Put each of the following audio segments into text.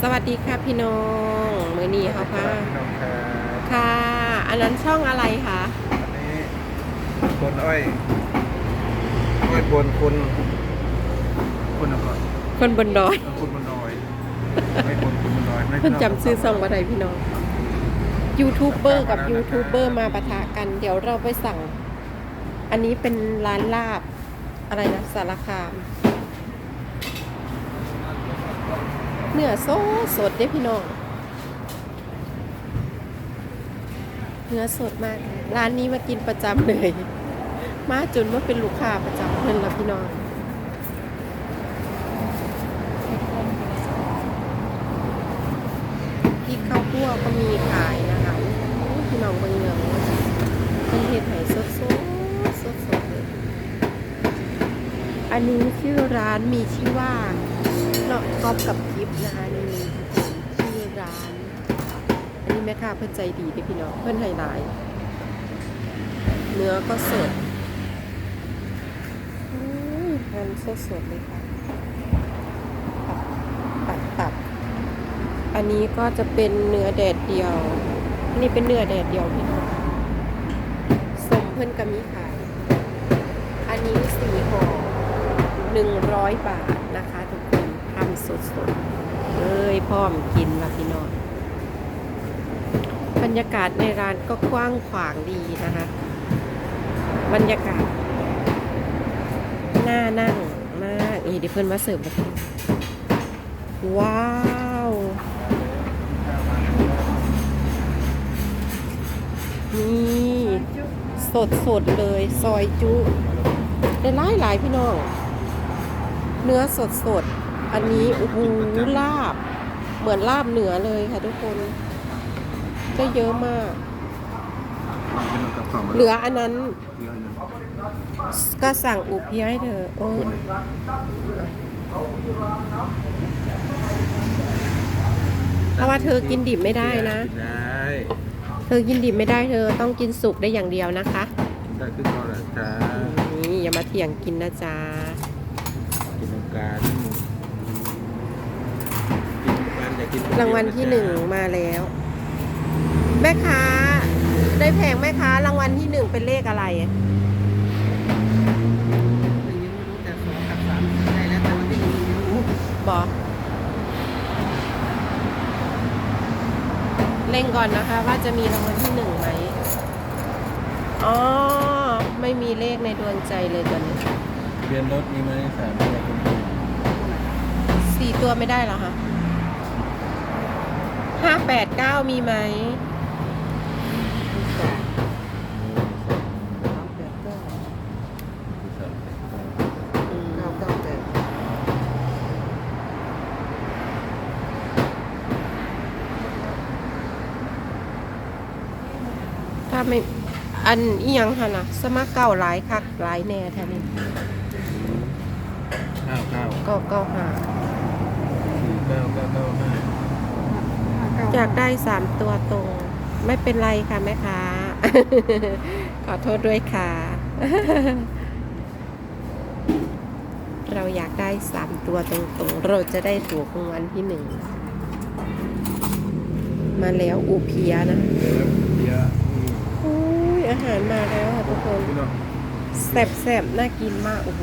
สวัสดีค่ะพี่น้องมือนี้เขาพาพี่น้องครับค่ะ อันนั้นช่องอะไรคะอันนี้คนอ้อยอ้อยบนคนคนอะไรก่อนคนบนดอยคนบนดอยไม่คนคนบนดอยไม่เพิ่นจำชื่อช่องว่าใดพี่น้องยูทูบเบอร์กับยูทูบเบอร์มาปะทะกัน เดี๋ยวเราไปสั่ง อันนี้เป็นร้านลาบอะไรนะสารคาม เนื้อโซสดเด้พี่น้องเนื้อสดมาก ร้านนี้มากินประจำเลย มาจนว่าเป็นลูกค้าประจำเพิ่นแล้วพี่น้องพริกข้าวคั่วก็มีขายนะคะพี่น้องเบิ่งเนื้อเป็นเห็ดไหสดสดสดสดๆเลยอันนี้ชื่อร้านมีชื่อว่าเนาะกอฟกับกิฟนะคะนี่ชื่อร้าน อันนี้แม่ค้าเพื่อนใจดีด้อพี่น้องเพื่อนไฮไลท์เนื้อก็สดหั่นสดสดเลยค่ะ ตับตับ อันนี้ก็จะเป็นเนื้อแดดเดียวนนี้เป็นเนื้อแดดเดียวพี่น้องสมเพื่อนกมีขาย อันนี้สี่ห่อหนึ่งร้อยบาทนะคะทุกคนทำสดๆเลยพร้อมกินละพี่น้อง บรรยากาศในร้านก็กว้างขวางดีนะคะ บรรยากาศน่านั่งมากนี่เดี๋ยวเพื่อนมาเสิร์ฟว้าวนี่สดสดเลยซอยจุได้หลายหลายพี่น้อง เนื้อสดสด อันนี้โอ้โหลาบ เหมือนลาบเหนือเลยค่ะทุกคน ได้เยอะมาก เหลืออันนั้น ก็สั่งอุเพียให้เธอ โอ้เพราะว่าเธอกินดิบไม่ได้นะ ได้เธอกินดิบไม่ได้เธอต้องกินสุกได้อย่างเดียวนะคะได้ขึ้นก่อนละจ้านี่อย่ามาเถียงกินนะจ๊ะกินโอกาสกินโอกาสอยากกินรางวัลที่หนึ่งมาแล้ว แม่ค้า ได้แพงแม่ค้ารางวัลที่หนึ่งเป็นเลขอะไร ยังไม่รู้แต่สองกับสามได้แล้วแต่ว่าที่หนึ่งยังไม่รู้บอกเล่งก่อนนะคะ ว่าจะมีรางวัลที่หนึ่งไหมอ๋อไม่มีเลขในดวงใจเลยตอนนี้เปลี่ยนรถมีไหมสามอะไรกันสี่ตัวไม่ได้เหรอคะห้าแปดเก้ามีไหม สามแปดเก้า สาม อืม เก้าเก้าแปด ถ้าไม่อันอีหยังค่ะนะสมัครเก่าหลายคักหลายแน่แท้นี่เก้าเก้าก็เก้าหาสี่เก้าเก้าเก้าห้าอยากได้สามตัวตรงไม่เป็นไรค่ะแม่ค้า ขอโทษด้วยค่ะ เราอยากได้สามตัวตรงๆ เราจะได้ตั๋วรางวัลที่หนึ่ง มาแล้วอูเพียนะเดี๋ยวเดี๋ยว อุ้ยอาหารมาแล้วค่ะทุกคน พี่น้อง แซ่บๆ น่ากินมาก โอ้โห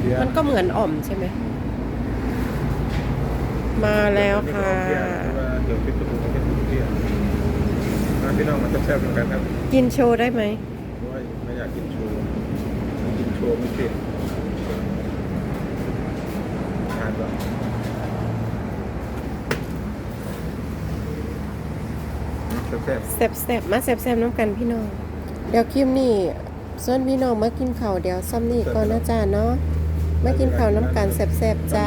เดี๋ยวมันก็เหมือนอ่อมใช่ไหม มาแล้วค่ะเดี๋ยวพิจารณาเป็นเที่ยวมาพี่น้องมันจะแซ่บเหมือนกันครับ กินโชว์ได้ไหมเพราะว่าไม่อยากกินโชว์ กินโชว์ไม่เผ็ดทานก่อนแซ่บแซ่บๆมาแซ่บๆน้ำกันพี่น้อง เดี๋ยวคลิปนี้ส่วนพี่น้องมากินข้าวเดี๋ยวซ้ำนี่ก่อนนะจ๊ะเนาะมากินข้าวน้ำกันแซ่บๆจ้า